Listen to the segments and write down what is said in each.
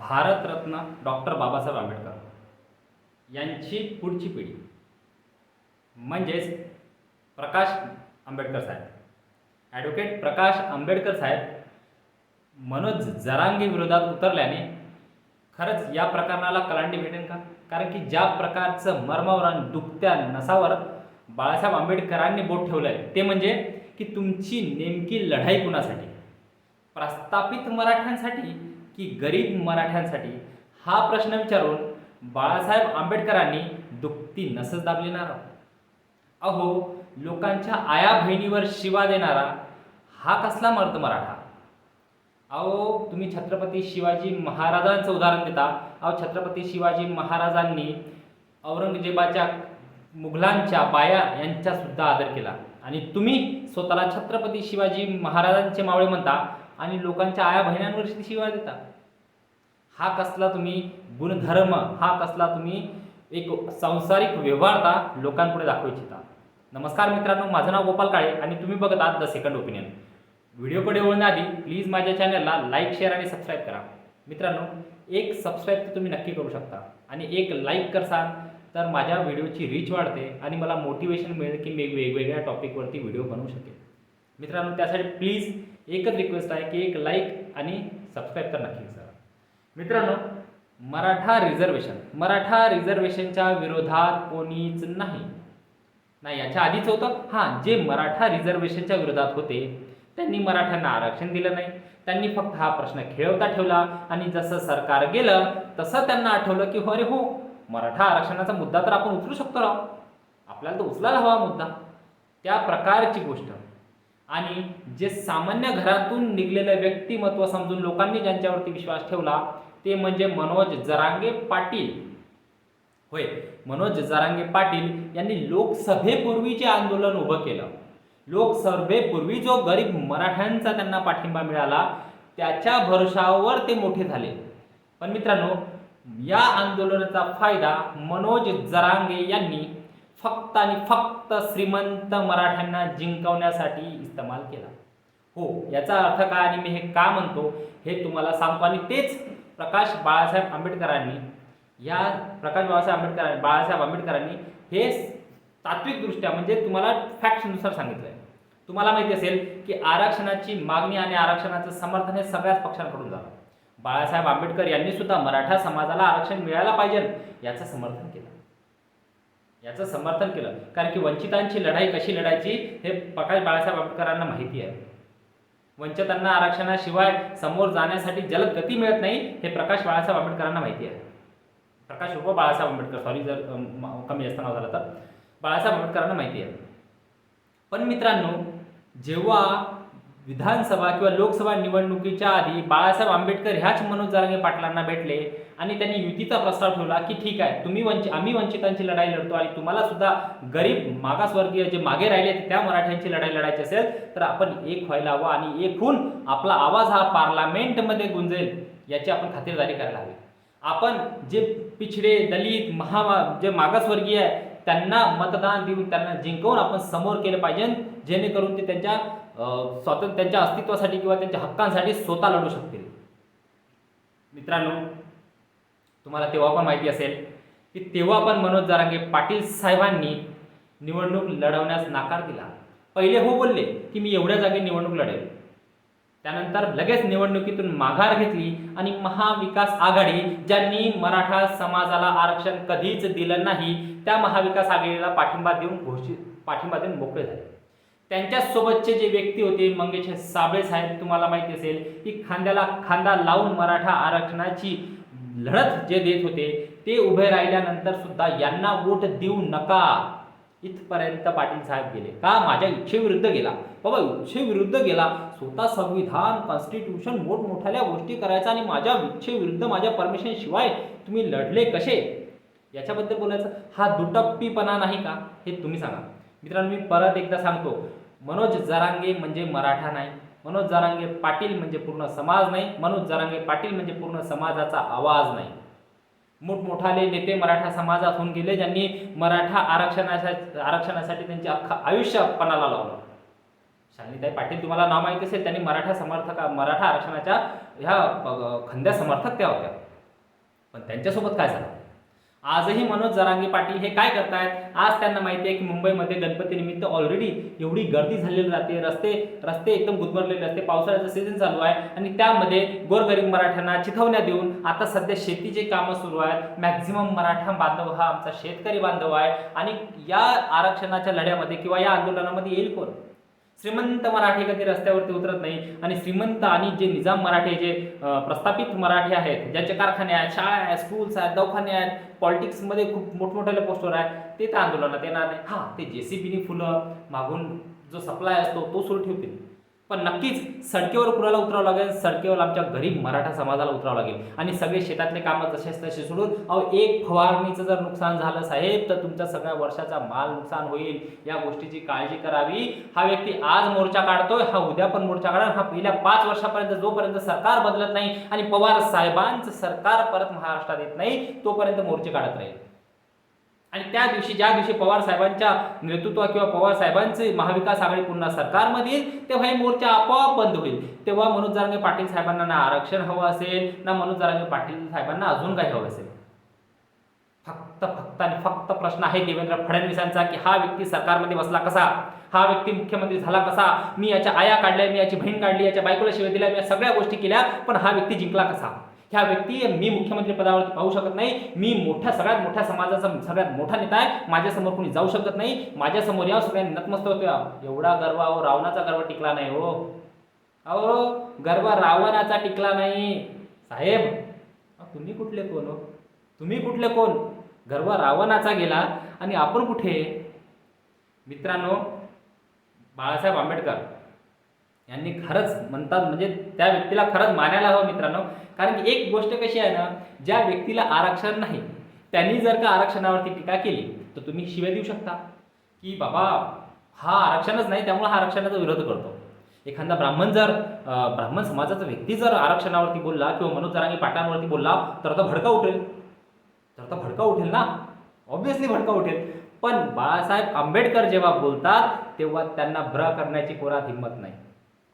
Bharat Ratna doctor Babasaheb Ambedkar यांची पुढची पिढी. म्हणजेच प्रकाश आंबेडकर साहेब. ॲडव्होकेट प्रकाश आंबेडकर साहेब मनोज जरांगी विरोधात उतरल्याने खरंच या प्रकरणाला कलांडी भेटेल का? कारण की ज्या प्रकारचं मर्मावरण दुखत्या नसावर बाळासाहेब आंबेडकरांनी बोट ठेवलं आहे ते म्हणजे की तुमची नेमकी लढाई कुणासाठी? प्रस्थापित मराठ्यांसाठी की गरीब मराठ्यांसाठी हा प्रश्न विचारून बाळासाहेब आंबेडकरांनी दुखती नसच दाबली ना अहो लोकांच्या आया बहिणीवर शिवा देणारा हा कसला मर्द मराठा? अहो तुम्ही छत्रपती शिवाजी महाराजांचं उदाहरण देता. अहो छत्रपती शिवाजी महाराजांनी औरंगजेबाच्या मुघलांच्या बाया यांच्यासुद्धा आदर केला. आणि तुम्ही स्वतःला छत्रपती शिवाजी महाराजांचे मावळे म्हणता आणि लोकांच्या आया बहिण्यांवर शिवा देता. हा कसला तुम्ही गुणधर्म हा कसला तुम्ही एक सांसारिक व्यवहारता लोकांपुढे दाखवू इच्छिता. नमस्कार मित्रांनो माझं नाव गोपाल काळे आणि तुम्ही बघत आहात द सेकंड ओपिनियन व्हिडिओकडे वळण्याआधी प्लीज माझ्या चॅनलला लाईक शेअर आणि सबस्क्राईब करा. मित्रांनो एक सबस्क्राईब तर तुम्ही नक्की करू शकता आणि एक लाईक करसाल तर माझ्या व्हिडिओची रीच वाढते आणि मला मोटिवेशन मिळेल की मी वेगवेगळ्या टॉपिकवरती व्हिडिओ बनवू शकेल मित्रांनो त्यासाठी प्लीज एकच रिक्वेस्ट आहे की एक लाईक आणि सबस्क्राईब तर नक्की मित्रांनो मराठा रिझर्वेशन मराठा रिझर्वेशनच्या विरोधात कोणीच नाही. नाही याच्या आधीच होतं. हां जे मराठा रिझर्वेशनच्या विरोधात होते त्यांनी मराठ्यांना आरक्षण दिलं नाही. त्यांनी फक्त हा प्रश्न खेळवता ठेवला आणि जसं सरकार गेलं तसं त्यांना आठवलं की हो अरे हो मराठा आरक्षणाचा मुद्दा तर आपण उचलू शकतो राव. आपल्याला तर उचलायला हवा मुद्दा. त्या प्रकारची गोष्ट. आणि जे सामान्य घरातून निघलेलं व्यक्तिमत्व समजून लोकांनी ज्यांच्यावरती विश्वास ठेवला ते म्हणजे मनोज जरांगे पाटील. होय मनोज जरांगे पाटील यांनी लोकसभेपूर्वी जे आंदोलन उभं केलं. लोकसभेपूर्वी जो गरीब मराठ्यांचा त्यांना पाठिंबा मिळाला त्याच्या भरोशावर ते मोठे झाले. पण मित्रांनो या आंदोलनाचा फायदा मनोज जरांगे यांनी फक्त आणि फक्त श्रीमंत मराठ्यांना जिंकवण्यासाठी इस्तेमाल केला. हो याचा अर्थ काय आणि मी हे का म्हणतो हे तुम्हाला सांगतो आणि तेच प्रकाश बाळासाहेब आंबेडकरांनी या प्रकाश बाळासाहेब आंबेडकरांनी बाळासाहेब आंबेडकरांनी हे तात्विकदृष्ट्या म्हणजे तुम्हाला फॅक्टनुसार सांगितलं आहे तुम्हाला माहिती असेल की आरक्षणाची मागणी आणि आरक्षणाचं समर्थन हे सगळ्याच पक्षांकडून झालं. बाळासाहेब आंबेडकर यांनी सुद्धा मराठा समाजाला आरक्षण मिळायला पाहिजे याचं समर्थन केलं. याचं समर्थन केलं. कारण की वंचितांची लढाई कशी लढायची हे प्रकाश बाळासाहेब आंबेडकरांना माहिती आहे. वंचितांना आरक्षणाशिवाय समोर जाण्यासाठी जलद गती मिळत नाही हे प्रकाश बाळासाहेब आंबेडकरांना माहिती आहे. प्रकाश उप बाळासाहेब आंबेडकर सॉरी जर कमी जास्त नाव झालं तर. बाळासाहेब आंबेडकरांना माहिती आहे. पण मित्रांनो जेव्हा विधानसभा किंवा लोकसभा निवडणुकीच्या आधी बाळासाहेब आंबेडकर ह्याच मनोज जरांगे पाटलांना भेटले आणि त्यांनी युतीचा प्रस्ताव ठेवला की ठीक आहे तुम्ही वंचित आम्ही वंचितांची लढाई लढतो आणि तुम्हाला सुद्धा गरीब मागासवर्गीय जे मागे राहिले त्या मराठ्यांची लढाई लढायची असेल तर आपण एक व्हायला हवं आणि एक होऊन आपला आवाज हा पार्लमेंटमध्ये गुंजेल याची आपण खात्रीदारी करायला हवी. आपण जे पिछडे दलित महा जे मागासवर्गीय आहे त्यांना मतदान देऊन त्यांना जिंकवून आपण समोर केलं पाहिजे जेणेकरून ते त्यांच्या स्वातंत्र्य त्यांच्या अस्तित्वासाठी किंवा त्यांच्या हक्कांसाठी स्वतः लढू शकतील. मित्रांनो तुम्हाला तेव्हा पण माहिती असेल की तेव्हा पण मनोज जरांगे पाटील साहेबांनी निवडणूक लढवण्यास नकार दिला. पहिले हो बोलले की मी एवढ्या जागी निवडणूक लढेल. त्यानंतर लगेच निवडणुकीतून माघार घेतली आणि महाविकास आघाडी ज्यांनी मराठा समाजाला आरक्षण कधीच दिलं नाही त्या महाविकास आघाडीला पाठिंबा देऊन घोषित पाठिंबा देऊन मोकळे झाले. त्यांच्यासोबतचे जे व्यक्ती होते मंगेश साबळे साहेब तुम्हाला माहिती असेल की खांद्याला खांदा लावून मराठा आरक्षणाची लढत जे देत होते ते उभे राहिल्यानंतर सुद्धा यांना वोट देऊ नका. इथपर्यंत पाटील साहेब गेले. का? माझ्या इच्छेविरुद्ध गेला. बाबा इच्छेविरुद्ध गेला. स्वतः संविधान कॉन्स्टिट्यूशन मोठमोठ्या गोष्टी करायचा आणि माझ्या इच्छेविरुद्ध माझ्या परमिशन शिवाय तुम्ही लढले कसे? याच्याबद्दल बोलायचं? हा दुटप्पीपणा नाही का? हे तुम्ही सांगा. मित्रांनो मी परत एकदा सांगतो. मनोज जरांगे म्हणजे मराठा नाही. मनोज जरांगे पाटील म्हणजे पूर्ण समाज नाही मनोज जरांगे पाटील म्हणजे पूर्ण समाजाचा आवाज नाही. मोठमोठाले नेते मराठा समाजात होऊन गेले ज्यांनी मराठा आरक्षणासाठी आरक्षणासाठी त्यांचे अख्खा आयुष्य पणाला लावलं. शालिनीताई पाटील तुम्हाला नाव माहिती असेल त्यांनी मराठा समर्थक मराठा आरक्षणाच्या ह्या खंद्या समर्थक त्या होत्या. पण त्यांच्यासोबत काय झालं? आजही मनोज जरांगे पाटील हे काय करतायत? आज त्यांना माहिती आहे की मुंबईमध्ये गणपतीनिमित्त ऑलरेडी एवढी गर्दी झालेली राहते. रस्ते रस्ते एकदम गुदमरलेले असते. पावसाळ्याचा सीझन चालू आहे आणि त्यामध्ये गोरगरीब मराठ्यांना चिथवण्या देऊन आता सध्या शेतीचे कामं सुरू आहेत. मॅक्झिमम मराठा बांधव हा आमचा शेतकरी बांधव आहे. आणि या आरक्षणाच्या लढ्यामध्ये किंवा या आंदोलनामध्ये येईल कोण? श्रीमंत मराठी कधी रस्त्यावरती उतरत नाही. आणि श्रीमंत आणि जे निजाम मराठे जे प्रस्थापित मराठी आहेत ज्यांचे कारखाने आहेत शाळा आहेत स्कूल्स आहेत दवाखाने आहेत पॉलिटिक्समध्ये खूप मोठमोठ्याले पोस्टवर आहेत ते त्या आंदोलनात येणार नाही. हां ते जे सी बीनी फुलं मागून जो सप्लाय असतो तो सुरू ठेवतील. पण नक्कीच सडकेवर कुणाला उतरावं लागेल? सडकेवर आमच्या गरीब मराठा समाजाला उतरावं लागेल. आणि सगळे शेतातले कामं तसेच तसे सोडून अहो एक फवारणीचं जर नुकसान झालं साहेब तर तुमच्या सगळ्या वर्षाचा माल नुकसान होईल. या गोष्टीची काळजी करावी. हा व्यक्ती आज मोर्चा काढतोय हा उद्या पण मोर्चा काढणार हा पहिल्या पाच वर्षापर्यंत जोपर्यंत सरकार बदलत नाही आणि पवार साहेबांचं सरकार परत महाराष्ट्रात येत नाही तोपर्यंत मोर्चे काढत राहील. आणि त्या दिवशी ज्या दिवशी पवार साहेबांच्या नेतृत्वा किंवा पवार साहेबांचे महाविकास आघाडी पुन्हा सरकारमध्ये येईल तेव्हा हे मोर्चा आपोआप बंद होईल. तेव्हा मनोज जारंगे पाटील साहेबांना ना आरक्षण हवं असेल ना मनोज जारंगे पाटील साहेबांना अजून काही हवं असेल. फक्त फक्त आणि फक्त प्रश्न आहे देवेंद्र फडणवीसांचा की हा व्यक्ती सरकारमध्ये बसला कसा? हा व्यक्ती मुख्यमंत्री झाला कसा? मी याच्या आया काढल्या मी याची बहीण काढली याच्या बायकोला शिवाय दिल्या मी या सगळ्या गोष्टी केल्या पण हा व्यक्ती जिंकला कसा? ह्या व्यक्ती मी मुख्यमंत्री पदावरती पाहू शकत नाही. मी मोठ्या सगळ्यात मोठ्या समाजाचा सगळ्यात मोठा नेता आहे. माझ्यासमोर कोणी जाऊ शकत नाही. माझ्यासमोर या सगळ्यांनी नतमस्त होतो एवढा गर्व अहो रावणाचा गर्व टिकला नाही हो. अहो गर्व रावणाचा टिकला नाही. साहेब तुम्ही कुठले कोण हो? तुम्ही कुठले कोण? गर्व रावणाचा गेला. आणि आपण कुठे? मित्रांनो बाळासाहेब आंबेडकर. यांनी खरंच म्हणतात म्हणजे त्या व्यक्तीला खरंच मानायला हवं मित्रांनो. कारण की एक गोष्ट कशी आहे ना ज्या व्यक्तीला आरक्षण नाही त्यांनी जर का आरक्षणावरती टीका केली तर तुम्ही शिव्या देऊ शकता. की बाबा हा आरक्षणच नाही त्यामुळे हा आरक्षणाचा विरोध करतो. एखादा ब्राह्मण जर ब्राह्मण समाजाचा व्यक्ती जर आरक्षणावरती बोलला किंवा मनोज जरांगी पाटांवरती बोलला तर आता भडका उठेल. तर आता भडका उठेल ना? ऑब्व्हियसली भडका उठेल. पण बाळासाहेब आंबेडकर जेव्हा बोलतात तेव्हा त्यांना भ्र करण्याची कोणात हिंमत नाही.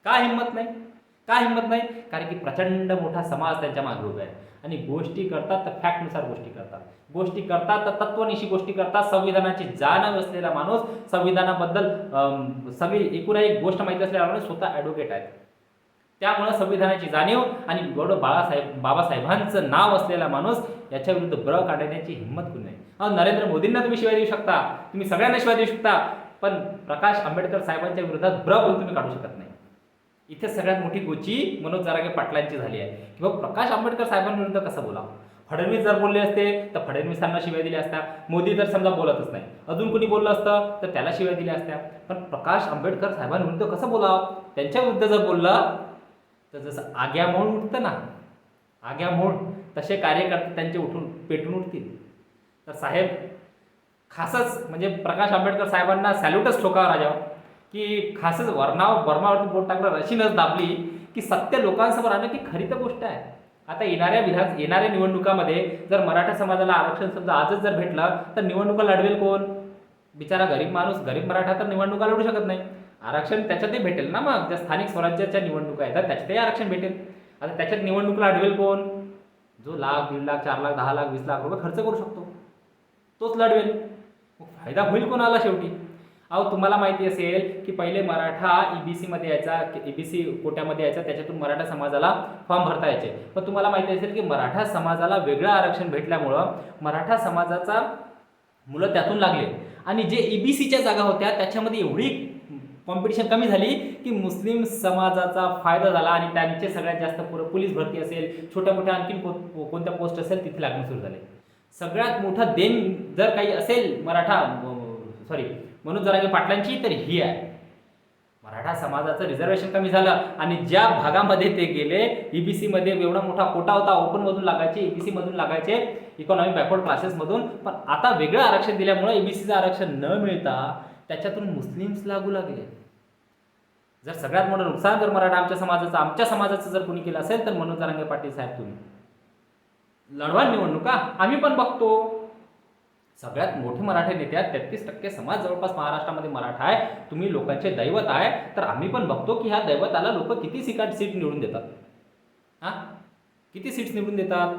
का हिंमत नाही? का हिंमत नाही? कारण की प्रचंड मोठा समाज त्यांच्या मागे उभा आहे. आणि गोष्टी करतात तर फॅक्टनुसार गोष्टी करतात. गोष्टी करतात तर तत्वनिशी गोष्टी करतात. संविधानाची जाणीव असलेला माणूस संविधानाबद्दल सगळी एकूण एक गोष्ट माहिती असलेला माणूस स्वतः ॲडव्होकेट आहेत त्यामुळं संविधानाची जाणीव आणि एवढं बाळासाहेब बाबासाहेबांचं नाव असलेला माणूस याच्या विरुद्ध ब्र काढण्याची हिंमत कोणी नाही. अहो नरेंद्र मोदींना तुम्ही शिवाय देऊ शकता. तुम्ही सगळ्यांना शिवाय देऊ शकता. पण प्रकाश आंबेडकर साहेबांच्या विरोधात ब्र बोलून तुम्ही काढू शकत नाही. इथे सगळ्यात मोठी गोची मनोज जरागे पाटलांची झाली आहे. किंवा प्रकाश आंबेडकर साहेबांविरुद्ध कसं बोला फडणवीस जर बोलले असते तर फडणवीसांना शिवाय दिल्या असत्या. मोदी जर समजा बोलतच नाही. अजून कोणी बोललं असतं तर त्याला शिवाय दिल्या असत्या. पण प्रकाश आंबेडकर साहेबांविरुद्ध कसं बोलावं? त्यांच्याविरुद्ध जर बोललं तर जसं आग्या मोड उठतं ना आग्या मोड तसे कार्यकर्ते त्यांचे उठून पेटून उठतील. तर साहेब खासच म्हणजे प्रकाश आंबेडकर साहेबांना सॅल्यूटच ठोकावा राजावं की खासच वर्णावर वर्मावरती बोट टाकलं रशीनच दाबली की सत्य लोकांसमोर आणणं की खरी तर गोष्ट आहे. आता येणाऱ्या विधान येणाऱ्या निवडणुकामध्ये जर मराठा समाजाला आरक्षण समजा आजच जर भेटलं तर निवडणुका लढवेल कोण? बिचारा गरीब माणूस गरीब मराठा तर निवडणुका लढू शकत नाही. आरक्षण त्याच्यातही भेटेल ना मग? ज्या स्थानिक स्वराज्याच्या निवडणुका येतात त्याच्यातही आरक्षण भेटेल. आता त्याच्यात निवडणूक लढवेल कोण? जो लाख दीड लाख चार लाख दहा लाख वीस लाख रुपये खर्च करू शकतो. तोच लढवेल. मग फायदा होईल कोणाला शेवटी? अहो तुम्हाला माहिती असेल की पहिले मराठा ई बी सीमध्ये यायचा ई बी सी कोट्यामध्ये यायचा त्याच्यातून मराठा समाजाला फॉर्म भरता यायचे. पण तुम्हाला माहिती असेल की मराठा समाजाला वेगळं आरक्षण भेटल्यामुळं मराठा समाजाचा मुलं त्यातून लागले. आणि जे ई बी सीच्या जागा होत्या त्याच्यामध्ये एवढी कॉम्पिटिशन कमी झाली की मुस्लिम समाजाचा फायदा झाला आणि त्यांचे सगळ्यात जास्त पुरं पोलीस भरती असेल छोट्या मोठ्या आणखीन को- कोणत्या पोस्ट असेल तिथे लागणं सुरू झाले. सगळ्यात मोठं देण जर काही असेल मराठा सॉरी मनोज जरांगे पाटलांची तर ही आहे. मराठा समाजाचं रिझर्वेशन कमी झालं आणि ज्या भागामध्ये ते गेले ईबीसीमध्ये एवढा मोठा कोटा होता ओपनमधून लागायचे ईबीसीमधून लागायचे इकॉनॉमी बॅकवर्ड क्लासेसमधून पण आता वेगळं आरक्षण दिल्यामुळे ईबीसीचं आरक्षण न मिळता त्याच्यातून मुस्लिम्स लागू लागले. जर सगळ्यात मोठं नुकसान जर मराठा आमच्या समाजाचं आमच्या समाजाचं जर कोणी केलं असेल तर मनोज जरांगे पाटील साहेब तुम्ही. लढवा निवडणुका आम्ही पण बघतो. सगळ्यात मोठे मराठे नेते आहेत तेहतीस टक्के समाज जवळपास महाराष्ट्रामध्ये मराठा आहे तुम्ही लोकांचे दैवत आहे तर आम्ही पण बघतो की ह्या दैवताला लोक किती सिकाट सीट निवडून देतात. हां? किती सीट्स निवडून देतात?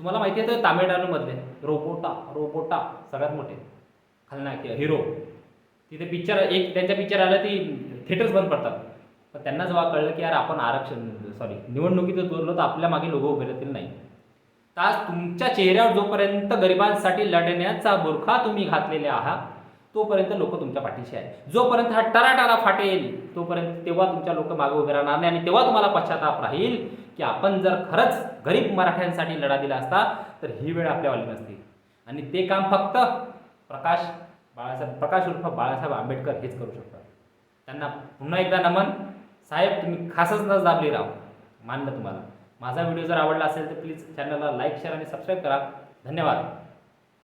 तुम्हाला माहिती आहे तर तामिळनाडूमधले रोबोटा रोबोटा सगळ्यात मोठे खलनायक हिरो. तिथे पिक्चर एक त्यांच्या पिक्चर आलं ती थिएटर्स बंद पडतात. पण त्यांना जेव्हा कळलं की यार आपण आरक्षण सॉरी निवडणुकीत बोललो तर आपल्या मागे लोक उभे राहतील नाही. तर आज तुमच्या चेहऱ्यावर जोपर्यंत गरिबांसाठी लढण्याचा बुरखा तुम्ही घातलेले आहात तोपर्यंत लोक तुमच्या पाठीशी आहे जोपर्यंत हा टराटारा फाटेल तोपर्यंत तेव्हा तुमच्या लोक मागे उभे राहणार नाही आणि तेव्हा तुम्हाला पश्चाताप राहील की आपण जर खरंच गरीब मराठ्यांसाठी लढा दिला असता तर ही वेळ आपल्यावाली नसती आणि ते काम फक्त प्रकाश बाळासाहेब प्रकाश उर्फ बाळासाहेब आंबेडकर हेच करू शकतात. त्यांना पुन्हा एकदा नमन. साहेब तुम्ही खासच नस दाबली राव. मानलं तुम्हाला. माझा व्हिडिओ जर आवडला असेल तर प्लीज चॅनलला लाईक शेअर आणि सबस्क्राईब करा. धन्यवाद.